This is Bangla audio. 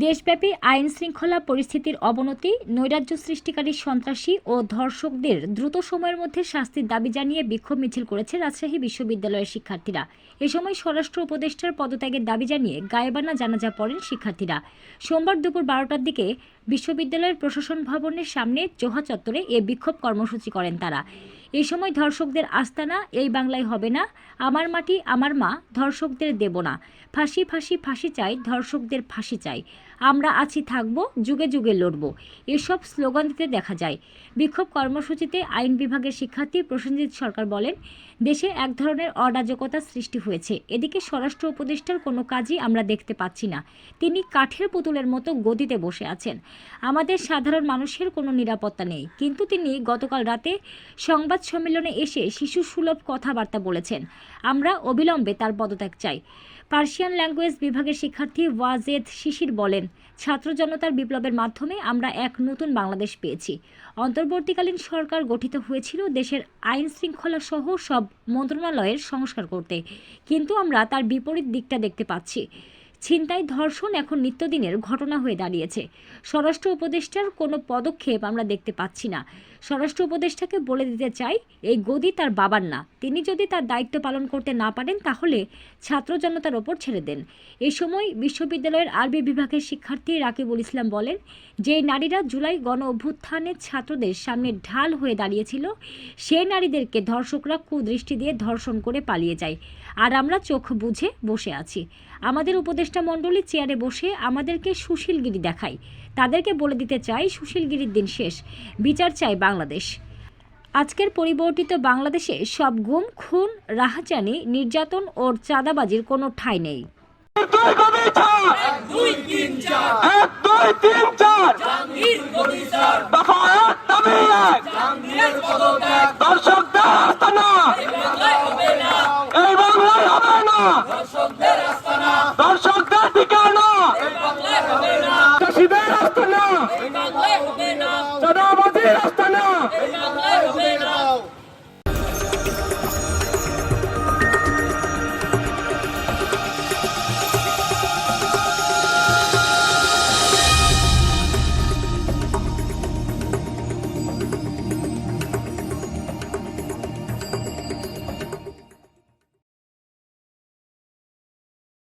দেশব্যাপী আইন শৃঙ্খলা পরিস্থিতির অবনতি, নৈরাজ্য সৃষ্টিকারী সন্ত্রাসী ও ধর্ষকদের দ্রুত সময়ের মধ্যে শাস্তির দাবি জানিয়ে বিক্ষোভ মিছিল করেছে রাজশাহী বিশ্ববিদ্যালয়ের শিক্ষার্থীরা। এ সময় স্বরাষ্ট্র উপদেষ্টার পদত্যাগের দাবি জানিয়ে গায়েবানা জানাজা পড়েন শিক্ষার্থীরা। সোমবার দুপুর বারোটার দিকে বিশ্ববিদ্যালয়ের প্রশাসন ভবনের সামনে জোহা চত্বরে এ বিক্ষোভ কর্মসূচি করেন তারা। এই সময় ধর্ষকদের আস্তানা, এই বাংলায় হবে না, আমার মাটি, আমার মা, ধর্ষকদের দেব না। ফাঁসি ফাঁসি ফাঁসি চাই, ধর্ষকদের ফাঁসি চাই। আমরা আছি, থাকব, যুগে যুগে লড়ব। এসব স্লোগান দিতে দেখা যায়। বিক্ষোভ কর্মসূচিতে আইন বিভাগের শিক্ষার্থী প্রসেনজিৎ সরকার বলেন, দেশে এক ধরনের অরাজকতা সৃষ্টি হয়েছে। এদিকে স্বরাষ্ট্র উপদেষ্টার কোনো কাজই আমরা দেখতে পাচ্ছি না। তিনি কাঠের পুতুলের মতো গদিতে বসে আছেন। আমাদের সাধারণ মানুষের কোনো নিরাপত্তা নেই। কিন্তু তিনি গতকাল রাতে সংবাদ সম্মেলনে এসে শিশু সুলভ কথাবার্তা বলেছেন, আমরা অবিলম্বে তার পদত্যাগ চাই। পার্সিয়ান ল্যাঙ্গুয়েজ বিভাগের শিক্ষার্থী ওয়াজেদ শিশির বলেন ছাত্র জনতার বিপ্লবের মাধ্যমে আমরা এক নতুন বাংলাদেশ পেয়েছি। অন্তর্বর্তীকালীন সরকার গঠিত হয়েছিল দেশের আইন শৃঙ্খলা সহ সব মন্ত্রণালয়ের সংস্কার করতে। কিন্তু আমরা তার বিপরীত দিকটা দেখতে পাচ্ছি। ছিনতাই, ধর্ষণ এখন নিত্যদিনের ঘটনা হয়ে দাঁড়িয়েছে। স্বরাষ্ট্র উপদেষ্টার কোনো পদক্ষেপ আমরা দেখতে পাচ্ছি না। স্বরাষ্ট্র উপদেষ্টাকে বলে দিতে চাই, এই গদি তার বাবার না। তিনি যদি তার দায়িত্ব পালন করতে না পারেন, তাহলে ছাত্র জনতার ওপর ছেড়ে দেন। এ সময় বিশ্ববিদ্যালয়ের আরবি বিভাগের শিক্ষার্থী রাকিবুল ইসলাম বলেন, যে নারীরা জুলাই গণ অভ্যুত্থানের ছাত্রদের সামনে ঢাল হয়ে দাঁড়িয়েছিল সেই নারীদেরকে ধর্ষকরা কুদৃষ্টি দিয়ে ধর্ষণ করে পালিয়ে যায়। আর আমরা চোখ বুঝে বসে আছি। আমাদের উপদেষ্টা মণ্ডলী চেয়ারে বসে আমাদেরকে সুশীলগিরি দেখায়। তাদেরকে বলে দিতে চাই সুশীলগিরির দিন শেষ। বিচার চাই বাংলাদেশ। আজকের পরিবর্তিত বাংলাদেশে সব গুম, খুন, রাহাজানি, নির্যাতন ও চাঁদাবাজির কোনো ঠাঁই নেই। দুই